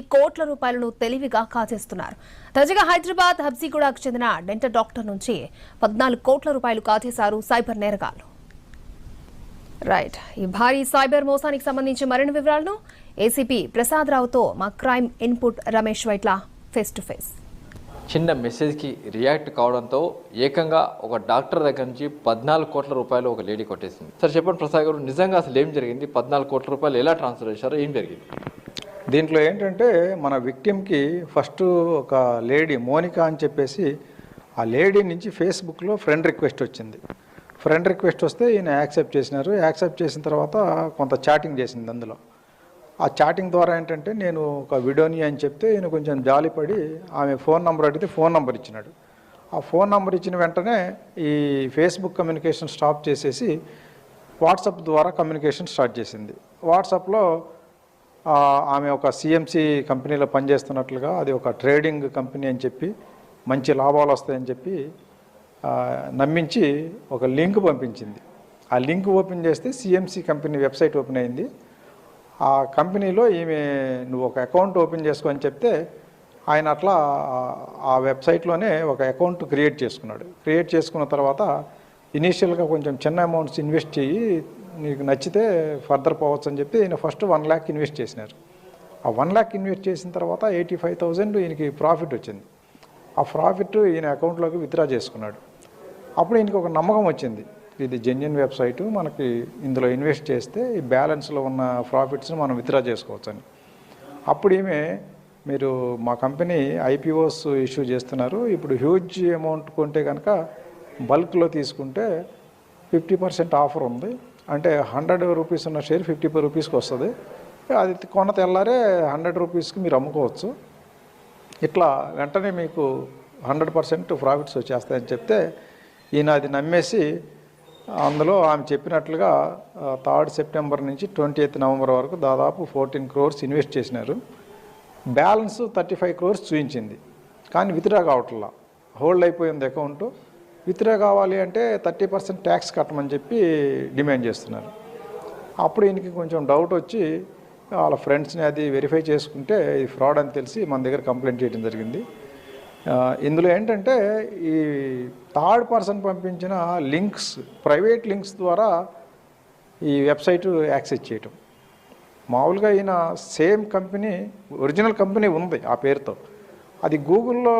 కోట్ల రూపాయలను తెలివిగా కాజేస్తున్నారు. తాజాగా హైదరాబాద్ హబ్సీగూడకు చెందిన డెంటల్ డాక్టర్ నుంచి పద్నాలుగు కోట్ల రూపాయలు కాజేశారు సైబర్ నేరగాళ్ళు. రైట్. ఈ భారీ సైబర్ మోసానికి సంబంధించి మరిన్ని వివరాలను ఏసీపీ ప్రసాద్ రావుతో మా crime input Ramesh Vytla face to face. చిన్న మెసేజ్కి రియాక్ట్ కావడంతో ఏకంగా ఒక డాక్టర్ దగ్గర నుంచి పద్నాలుగు కోట్ల రూపాయలు ఒక లేడీ కొట్టేసింది. సార్ చెప్పండి ప్రసాద్ గారు నిజంగా అసలు ఏం జరిగింది? పద్నాలుగు కోట్ల రూపాయలు ఎలా ట్రాన్స్ఫర్ చేశారో ఏం జరిగింది? దీంట్లో ఏంటంటే మన విక్టిమ్కి ఫస్ట్ ఒక లేడీ మోనికా అని చెప్పేసి ఆ లేడీ నుంచి ఫేస్బుక్లో ఫ్రెండ్ రిక్వెస్ట్ వచ్చింది. ఫ్రెండ్ రిక్వెస్ట్ వస్తే ఈయన యాక్సెప్ట్ చేసినారు. యాక్సెప్ట్ చేసిన తర్వాత కొంత చాటింగ్ చేసింది అందులో. ఆ చాటింగ్ ద్వారా ఏంటంటే నేను ఒక విడోని అని చెప్తే ఈయన కొంచెం జాలిపడి ఆమె ఫోన్ నెంబర్ అడిగితే ఫోన్ నెంబర్ ఇచ్చినాడు. ఆ ఫోన్ నెంబర్ ఇచ్చిన వెంటనే ఈ ఫేస్బుక్ కమ్యూనికేషన్ స్టాప్ చేసేసి వాట్సాప్ ద్వారా కమ్యూనికేషన్ స్టార్ట్ చేసింది. వాట్సాప్లో ఆమె ఒక సిఎంసి కంపెనీలో పనిచేస్తున్నట్లుగా అది ఒక ట్రేడింగ్ కంపెనీ అని చెప్పి మంచి లాభాలు వస్తాయని చెప్పి నమ్మించి ఒక లింక్ పంపించింది. ఆ లింక్ ఓపెన్ చేస్తే సిఎంసి కంపెనీ వెబ్సైట్ ఓపెన్ అయింది. ఆ కంపెనీలో ఈమె నువ్వు ఒక అకౌంట్ ఓపెన్ చేసుకో అని చెప్తే ఆయన అట్లా ఆ- వెబ్సైట్లోనే ఒక అకౌంట్ క్రియేట్ చేసుకున్నాడు. క్రియేట్ చేసుకున్న తర్వాత ఇనీషియల్గా కొంచెం చిన్న అమౌంట్స్ ఇన్వెస్ట్ చేయి నీకు నచ్చితే ఫర్దర్ పోవచ్చు అని చెప్పి ఈయన ఫస్ట్ వన్ ల్యాక్ ఇన్వెస్ట్ చేసినారు. ఆ వన్ ల్యాక్ ఇన్వెస్ట్ చేసిన తర్వాత ఎయిటీ ఫైవ్ థౌజండ్ ఈయనకి ప్రాఫిట్ వచ్చింది. ఆ ప్రాఫిట్ ఈయన అకౌంట్లోకి విత్డ్రా చేసుకున్నాడు. అప్పుడు ఈయనకి ఒక నమ్మకం వచ్చింది. ఇది జెన్యున్ వెబ్సైట్ మనకి ఇందులో ఇన్వెస్ట్ చేస్తే ఈ బ్యాలెన్స్లో ఉన్న ప్రాఫిట్స్ని మనం విత్డ్రా చేసుకోవచ్చు అని అప్పుడు ఈమె మీరు మా కంపెనీ ఐపీఓస్ ఇష్యూ చేస్తున్నారు. ఇప్పుడు హ్యూజ్ అమౌంట్ కొంటే కనుక బల్క్లో తీసుకుంటే ఫిఫ్టీ పర్సెంట్ ఆఫర్ ఉంది. అంటే హండ్రెడ్ రూపీస్ ఉన్న షేర్ ఫిఫ్టీ ఫైవ్ రూపీస్కి వస్తుంది. అది కొన తెల్లారే హండ్రెడ్ రూపీస్కి మీరు అమ్ముకోవచ్చు. ఇట్లా వెంటనే మీకు హండ్రెడ్ పర్సెంట్ ప్రాఫిట్స్ వచ్చేస్తాయని చెప్తే ఈయన అది నమ్మేసి అందులో ఆమె చెప్పినట్లుగా థర్డ్ సెప్టెంబర్ నుంచి ట్వంటీ ఎయిత్ నవంబర్ వరకు దాదాపు ఫోర్టీన్ క్రోర్స్ ఇన్వెస్ట్ చేసినారు. బ్యాలెన్స్ థర్టీ ఫైవ్ క్రోర్స్ చూపించింది కానీ విత్డ్రా కావట్లా. హోల్డ్ అయిపోయింది అకౌంట్. విత్డ్రా కావాలి అంటే థర్టీ పర్సెంట్ ట్యాక్స్ కట్టమని చెప్పి డిమాండ్ చేస్తున్నారు. అప్పుడు ఈయనకి కొంచెం డౌట్ వచ్చి వాళ్ళ ఫ్రెండ్స్ని అది వెరిఫై చేసుకుంటే ఇది ఫ్రాడ్ అని తెలిసి మన దగ్గర కంప్లైంట్ చేయడం జరిగింది. ఇందులో ఏంటంటే ఈ థర్డ్ పర్సన్ పంపించిన లింక్స్ ప్రైవేట్ లింక్స్ ద్వారా ఈ వెబ్సైట్ యాక్సెస్ చేయటం. మామూలుగా ఈయన సేమ్ కంపెనీ ఒరిజినల్ కంపెనీ ఉంది ఆ పేరుతో. అది గూగుల్లో